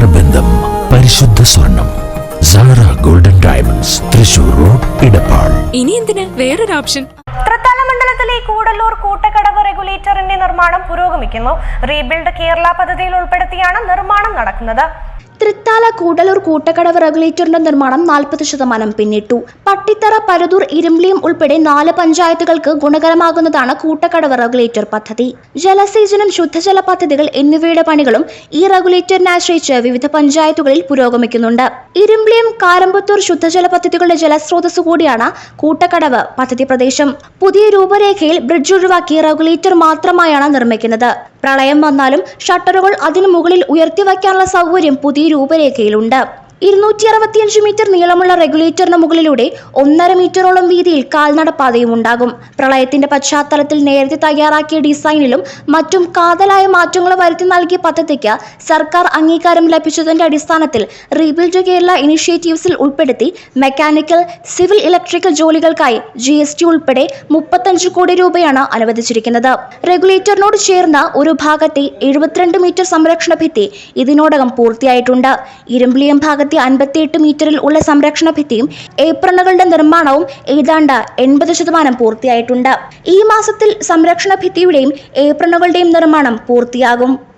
നേത്രബന്ധം പരിശുദ്ധ സ്വർണം. Sara golden diamonds Thrissur road Edappal. ഇനി എന്തിന്? വേറൊരു ഓപ്ഷൻ. തൃത്താല മണ്ഡലത്തിലെ കൂടല്ലൂർ കൂട്ടക്കടവ് റെഗുലേറ്ററിന്റെ നിർമ്മാണം പുരോഗമിക്കുന്നു. റീബിൽഡ് കേരള പദ്ധതിയിൽ ഉൾപ്പെടുത്തിയാണ് നിർമ്മാണം നടക്കുന്നത്. തൃത്താല കൂടലൂർ കൂട്ടക്കടവ് റെഗുലേറ്ററിന്റെ നിർമ്മാണം നാൽപ്പത് ശതമാനം പിന്നിട്ടു. പട്ടിത്തറ പരതൂർ ഇരുമ്പിളിയും ഉൾപ്പെടെ നാല് പഞ്ചായത്തുകൾക്ക് ഗുണകരമാകുന്നതാണ് കൂട്ടക്കടവ് റെഗുലേറ്റർ പദ്ധതി. ജലസേചനം ശുദ്ധജല പദ്ധതികൾ എന്നിവയുടെ പണികളും ഈ റെഗുലേറ്ററിനെ ആശ്രയിച്ച് വിവിധ പഞ്ചായത്തുകളിൽ പുരോഗമിക്കുന്നുണ്ട്. ഇരുമ്പിളിയും കാരമ്പത്തൂർ ശുദ്ധജല പദ്ധതികളുടെ ജലസ്രോതസ് കൂടിയാണ് കൂട്ടക്കടവ് പദ്ധതി പ്രദേശം. പുതിയ രൂപരേഖയിൽ ബ്രിഡ്ജ് ഒഴിവാക്കി റെഗുലേറ്റർ മാത്രമായാണ് നിർമ്മിക്കുന്നത്. പ്രളയം വന്നാലും ഷട്ടറുകൾ അതിനു മുകളിൽ ഉയർത്തി വയ്ക്കാനുള്ള സൗകര്യം പുതിയ രൂപരേഖയിലുണ്ട്. ഇരുന്നൂറ്റി അറുപത്തിയഞ്ച് മീറ്റർ നീളമുള്ള റെഗുലേറ്ററിന് മുകളിലൂടെ ഒന്നര മീറ്ററോളം വീതിയിൽ കാൽനടപ്പാതയും ഉണ്ടാകും. പ്രളയത്തിന്റെ പശ്ചാത്തലത്തിൽ നേരത്തെ തയ്യാറാക്കിയ ഡിസൈനിലും മറ്റും കാതലായ മാറ്റങ്ങൾ വരുത്തി നൽകിയ പദ്ധതിക്ക് സർക്കാർ അംഗീകാരം ലഭിച്ചതിന്റെ അടിസ്ഥാനത്തിൽ റീബിൽഡ് കേരള ഇനിഷ്യേറ്റീവ്സിൽ ഉൾപ്പെടുത്തി മെക്കാനിക്കൽ സിവിൽ ഇലക്ട്രിക്കൽ ജോലികൾക്കായി ജി എസ് ടി ഉൾപ്പെടെ മുപ്പത്തഞ്ച് കോടി രൂപയാണ് അനുവദിച്ചിരിക്കുന്നത്. റെഗുലേറ്ററിനോട് ചേർന്ന ഒരു ഭാഗത്തെ എഴുപത്തിരണ്ട് മീറ്റർ സംരക്ഷണ ഭിത്തി ഇതിനോടകം പൂർത്തിയായിട്ടുണ്ട്. ഇരുമ്പിളിയം ഭാഗത്തെ അൻപത്തിയെട്ട് മീറ്ററിൽ ഉള്ള സംരക്ഷണ ഭിത്തിയും ഏപ്രണുകളുടെ നിർമ്മാണവും ഏതാണ്ട് എൺപത് ശതമാനം പൂർത്തിയായിട്ടുണ്ട്. ഈ മാസത്തിൽ സംരക്ഷണ ഭിത്തിയുടെയും ഏപ്രണുകളുടെയും നിർമ്മാണം പൂർത്തിയാകും.